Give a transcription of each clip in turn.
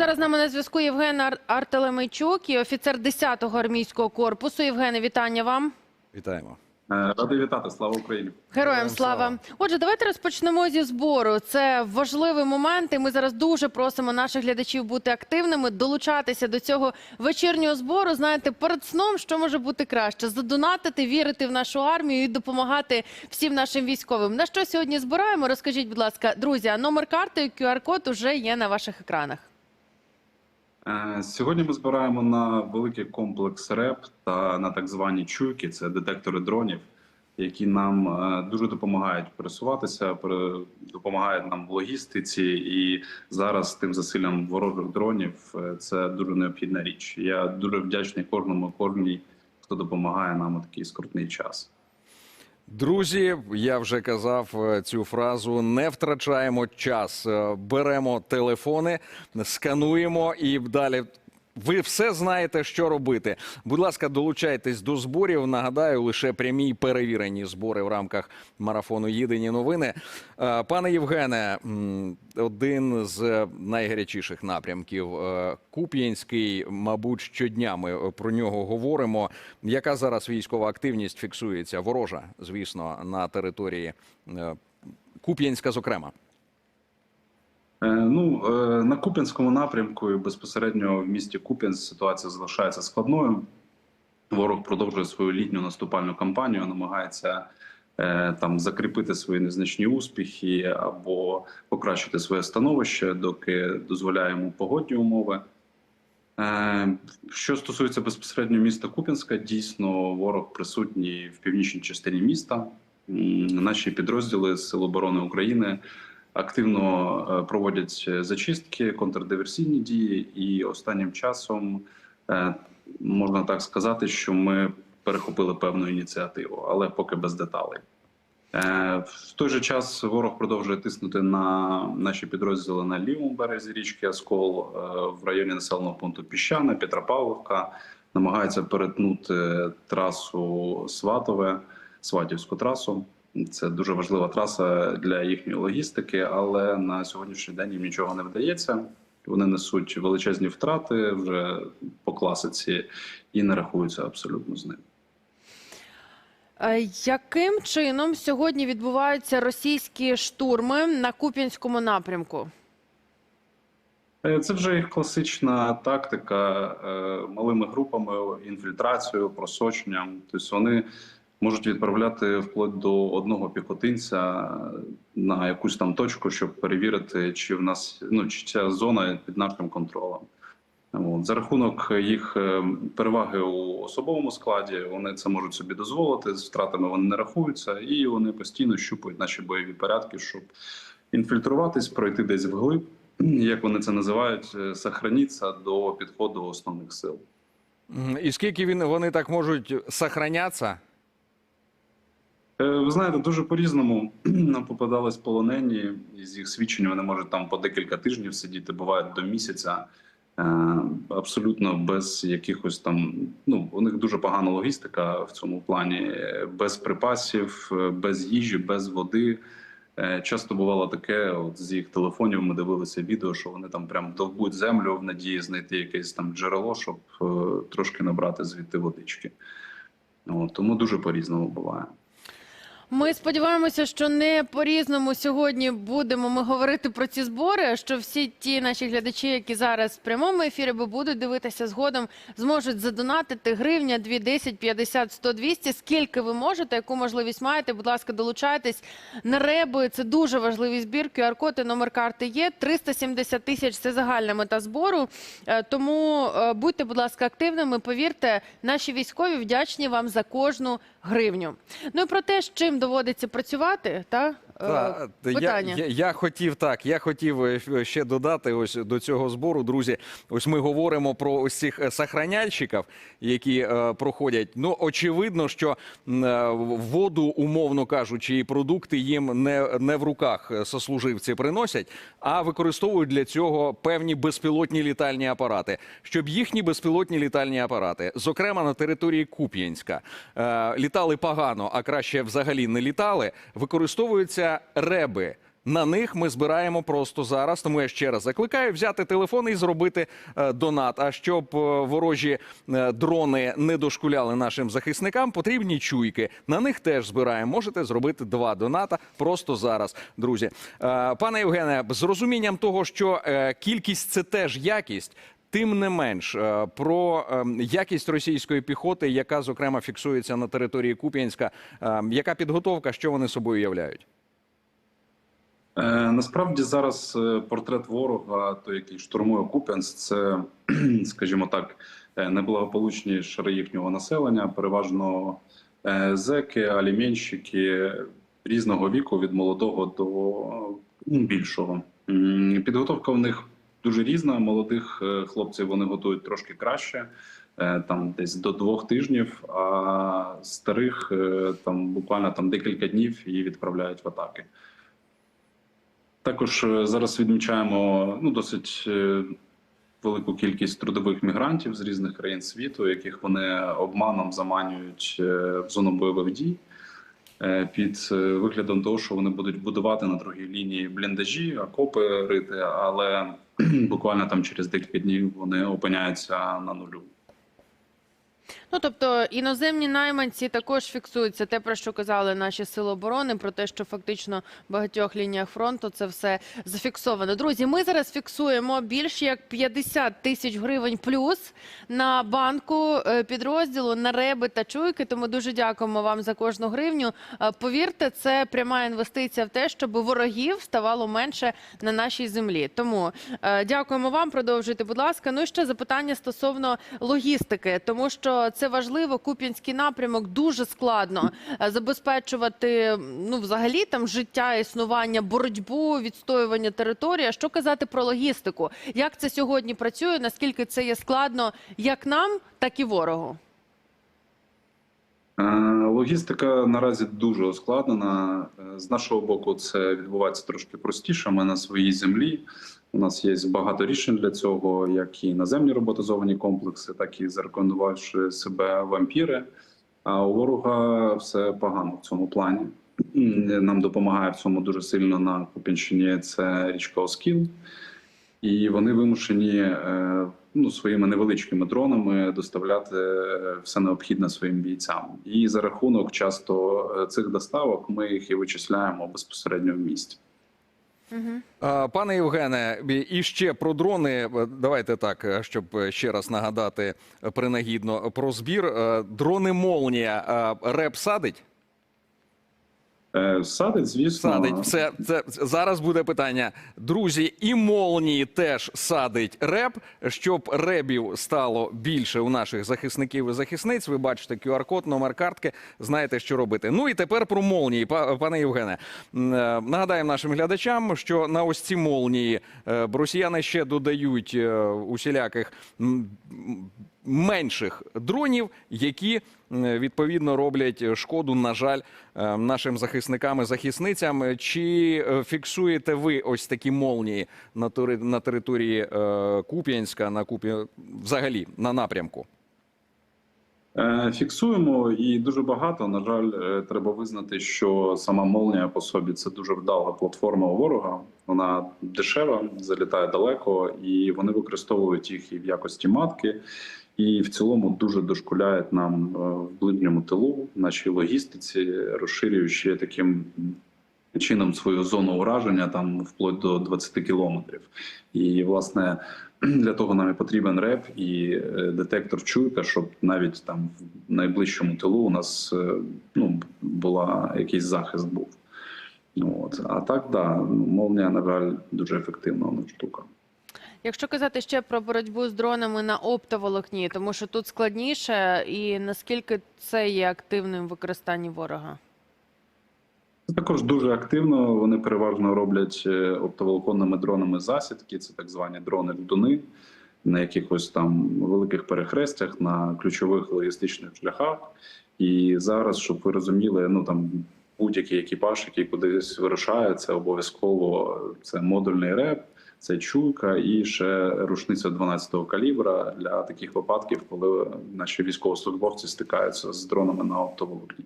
Зараз з нами на зв'язку Євген Ар- Артелемейчук і офіцер 10-го армійського корпусу. Євгене, вітання вам. Вітаємо. Е, Радий вітати, слава Україні. Героям слава. слава. Отже, давайте розпочнемо зі збору. Це важливий момент, і ми зараз дуже просимо наших глядачів бути активними, долучатися до цього вечірнього збору. Знаєте, перед сном що може бути краще? Задонатити, вірити в нашу армію і допомагати всім нашим військовим. На що сьогодні збираємо? Розкажіть, будь ласка, друзі, номер карти і QR-код уже є на ваших екранах. Е, Сьогодні ми збираємо на великий комплекс РЕП та на так звані чуйки, це детектори дронів, які нам е, дуже допомагають пересуватися, пере- допомагають нам в логістиці. І зараз тим засиллям ворожих дронів е, це дуже необхідна річ. Я дуже вдячний кожному, кожній, хто допомагає нам у такий скрутний час. Друзі, я вже казав е, цю фразу: не втрачаємо час, Е, беремо телефони, скануємо і далі. Ви все знаєте, що робити. Будь ласка, долучайтесь до зборів. Нагадаю, лише прямі перевірені збори в рамках марафону Єдині новини. Е, Пане Євгене, один з найгарячіших напрямків е, Куп'янський, мабуть, щодня ми про нього говоримо. Яка зараз військова активність фіксується? Ворожа, звісно, на території е, Куп'янська, зокрема. Е, Ну е, на Куп'янському напрямку і безпосередньо в місті Куп'янськ ситуація залишається складною. Ворог продовжує свою літню наступальну кампанію, намагається е, там закріпити свої незначні успіхи або покращити своє становище, доки дозволяє йому погодні умови. Що стосується безпосередньо міста Куп'янська, дійсно ворог присутній в північній частині міста. Наші підрозділи Сил оборони України активно е, проводять зачистки, контрдиверсійні дії, і останнім часом е, можна так сказати, що ми перехопили певну ініціативу, але поки без деталей. Е, В той же час ворог продовжує тиснути на наші підрозділи на лівому березі річки Оскол е, в районі населеного пункту Піщане, Петропавловка. Намагається перетнути трасу Сватове, Сватівську трасу. Це дуже важлива траса для їхньої логістики, але на сьогоднішній день їм нічого не вдається. Вони несуть величезні втрати вже по класиці і не рахуються абсолютно з ним. Е, Яким чином сьогодні відбуваються російські штурми на Куп'янському напрямку? Е, Це вже їх класична тактика е, малими групами, інфільтрацією, просоченням. Тобто вони можуть відправляти вплоть до одного піхотинця на якусь там точку, щоб перевірити, чи в нас ну чи ця зона під нашим контролем. От. За рахунок їх е, переваги у особовому складі, вони це можуть собі дозволити. З втратами вони не рахуються, і вони постійно щупають наші бойові порядки, щоб інфільтруватись, пройти десь вглиб, як вони це називають, е, сохраніться до підходу основних сил. І скільки він вони так можуть сохранятися? Е, Ви знаєте, дуже по-різному нам попадались полонені, з їх свідчень вони можуть там по декілька тижнів сидіти, бувають до місяця. е, Абсолютно без якихось там. Ну у них дуже погана логістика в цьому плані, без припасів, без їжі, без води. Е, Часто бувало таке, от з їх телефонів ми дивилися відео, що вони там прям довбуть землю в надії знайти якесь там джерело, щоб трошки набрати звідти водички. От, тому дуже по-різному буває. Ми сподіваємося, що не по різному сьогодні будемо ми говорити про ці збори. Що всі ті наші глядачі, які зараз в прямому ефірі, бо будуть дивитися згодом, зможуть задонатити гривня 2, 10, 50, 100, 200, скільки ви можете, яку можливість маєте. Будь ласка, долучайтесь на реби. Це дуже важливий збір. QR-код і номер карти є. 370 тисяч це загальна мета збору. Е, Тому е, будьте, будь ласка, активними. Повірте, наші військові вдячні вам за кожну гривню. Ну і про те, з чим доводиться працювати, та Та, я, питання. я, я хотів так. Я хотів е, ще додати ось до цього збору. Друзі, ось ми говоримо про ось цих е, сохраняльщиків, які е, проходять. Ну очевидно, що е, воду, умовно кажучи, і продукти їм не, не в руках е, сослуживці приносять, а використовують для цього певні безпілотні літальні апарати, щоб їхні безпілотні літальні апарати, зокрема на території Куп'янська, е, літали погано, а краще взагалі не літали, використовуються реби На них ми збираємо просто зараз. Тому я ще раз закликаю взяти телефон і зробити е, донат. А щоб е, ворожі е, дрони не дошкуляли нашим захисникам, потрібні чуйки. На них теж збираємо. Можете зробити два доната просто зараз, друзі. Пане Євгене, з розумінням того, що кількість це теж якість. Тим не менш, про е, якість російської піхоти, яка зокрема фіксується на території Куп'янська, е, яка підготовка, що вони собою являють? Е, Насправді зараз е, портрет ворога, той, який штурмує Куп'янськ, це, скажімо так, е, неблагополучні шари їхнього населення, переважно зеки, аліменщики різного віку, від молодого до е, більшого. Підготовка в них дуже різна. Молодих хлопців вони готують трошки краще. Там десь до двох тижнів, а старих там буквально там декілька днів і відправляють в атаки. Також е, зараз відмічаємо ну, досить е, велику кількість трудових мігрантів з різних країн світу, яких вони обманом заманюють е, в зону бойових дій під виглядом того, що вони будуть будувати на другій лінії бліндажі, окопи рити, але буквально там через декілька днів вони опиняються на нулю. Ну тобто іноземні найманці також фіксуються те, про що казали наші сили оборони, про те, що фактично в багатьох лініях фронту це все зафіксовано. Друзі, ми зараз фіксуємо більш як 50 тисяч гривень плюс на банку е, підрозділу на реби та чуйки. Тому дуже дякуємо вам за кожну гривню. Е, Повірте, це пряма інвестиція в те, щоб ворогів ставало менше на нашій землі. Тому е, дякуємо вам. Продовжуйте, будь ласка. Ну і ще запитання стосовно логістики, тому що це важливо. Куп'янський напрямок дуже складно е, забезпечувати ну взагалі там життя, існування, боротьбу, відстоювання території. Що казати про логістику? Як це сьогодні працює? Наскільки це є складно як нам, так і ворогу? Е, Логістика наразі дуже ускладнена. Е, З нашого боку, це відбувається трошки простіше. Ми на своїй землі. У нас є багато рішень для цього, як і наземні роботизовані комплекси, так і зарекомендувавши себе вампіри. А у ворога все погано в цьому плані. Нам допомагає в цьому дуже сильно на Куп'янщині. Це річка Оскіл, і вони вимушені е, ну, своїми невеличкими дронами доставляти е, все необхідне своїм бійцям. І за рахунок часто е, цих доставок ми їх і вичисляємо безпосередньо в місті. Пане Євгене, і ще про дрони. Давайте так, е, щоб ще раз нагадати е, принагідно про збір. Е, Дрони Молнія е, реп садить? Е, Садить, звісно, Садить. Все це зараз буде питання. Друзі, і молнії теж садить реп, щоб ребів стало більше у наших захисників і захисниць. Ви бачите QR-код, номер картки. Знаєте, що робити. Ну і тепер про молнії, Па- пане Євгене. Е, Нагадаємо нашим глядачам, що на ось ці молнії е, росіяни ще додають усіляких. Менших дронів, які відповідно роблять шкоду, на жаль, е, нашим захисникам і захисницям. Чи е, фіксуєте ви ось такі молнії на тери- на території е, Куп'янська, на Куп'я... взагалі на напрямку? Е, Фіксуємо і дуже багато. На жаль, е, треба визнати, що сама молнія по собі це дуже вдала платформа у ворога. Вона дешева, залітає далеко, і вони використовують їх і в якості матки. І в цілому дуже дошкуляють нам е, в ближньому тилу, нашій логістиці, розширюючи таким чином свою зону ураження там вплоть до 20 кілометрів. І власне для того нам і потрібен реп і е, детектор чуйка, щоб навіть там в найближчому тилу у нас е, ну була якийсь захист був. От а так, да, молнія, на жаль, дуже ефективна штука. Якщо казати ще про боротьбу з дронами на оптоволокні, тому що тут складніше, і наскільки це є активним в використанні ворога? Також дуже активно. Вони переважно роблять е, оптоволоконними дронами засідки, це так звані дрони-льдуни, на якихось там великих перехрестях, на ключових логістичних шляхах. І зараз, щоб ви розуміли, ну там будь-який екіпаж, який кудись вирушає, це обов'язково це модульний реп, це чуйка і ще рушниця 12-го калібра для таких випадків, коли наші військовослужбовці стикаються з дронами на оптоволокні.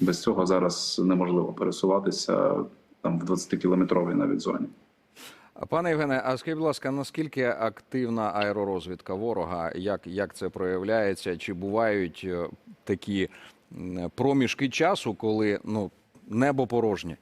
Без цього зараз неможливо пересуватися там в 20-кілометровій навіть зоні. Пане Євгене, а скажіть, будь ласка, наскільки активна аеророзвідка ворога? Як, як це проявляється? Чи бувають е, такі проміжки часу, коли ну небо порожнє?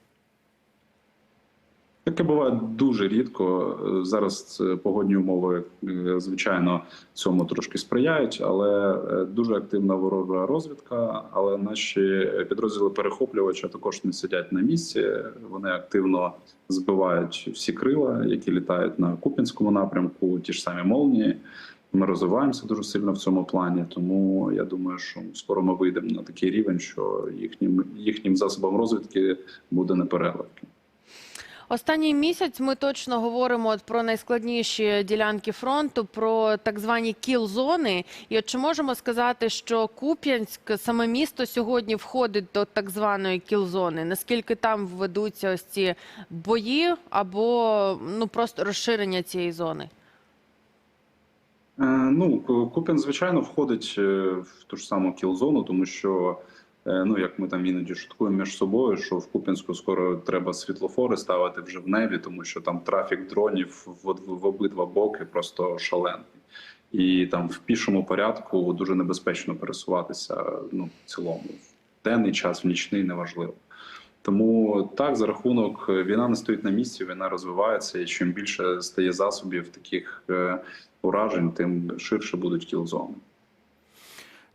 Таке буває дуже рідко. Е, Зараз погодні умови, е, звичайно, цьому трошки сприяють, але е, дуже активна ворожа розвідка. Але наші підрозділи перехоплювача також не сидять на місці. Вони активно збивають всі крила, які літають на Купінському напрямку, ті ж самі молнії. Ми розвиваємося дуже сильно в цьому плані, тому я думаю, що скоро ми вийдемо на такий рівень, що їхнім їхнім засобам розвідки буде непереливки. Останній місяць ми точно говоримо про найскладніші ділянки фронту, про так звані кіл-зони. І от чи можемо сказати, що Куп'янськ, саме місто, сьогодні входить до так званої кіл-зони? Наскільки там ведуться ось ці бої або ну просто розширення цієї зони? Е, Ну, Ку- Куп'ян, звичайно, входить е, в ту ж саму кіл-зону, тому що, ну як ми там іноді шуткуємо між собою, що в Куп'янську скоро треба світлофори ставити вже в небі, тому що там трафік дронів в, в обидва боки просто шалений. І там в пішому порядку дуже небезпечно пересуватися. Ну, в цілому, в денний час, в нічний неважливо. Тому так, за рахунок е, війна не стоїть на місці, війна розвивається, і чим більше стає засобів таких е, уражень, тим ширше будуть кіл-зони.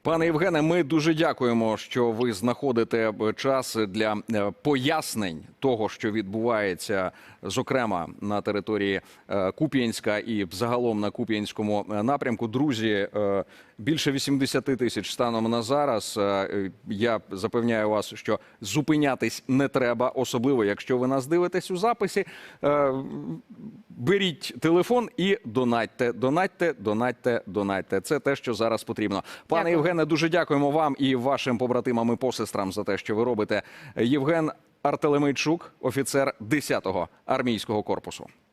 Пане Євгене, ми дуже дякуємо, що ви знаходите час для е, пояснень того, що відбувається, зокрема на території е, Куп'янська і загалом на Куп'янському е, напрямку. Друзі, е, більше 80 тисяч станом на зараз. Е, Я запевняю вас, що зупинятись не треба, особливо якщо ви нас дивитесь у записі. Беріть телефон і донатьте, донатьте, донатьте, донатьте. Це те, що зараз потрібно. Пане Дякую. Євгене, дуже дякуємо вам і вашим побратимам і посестрам за те, що ви робите. Євген Артелемейчук, офіцер 10-го армійського корпусу.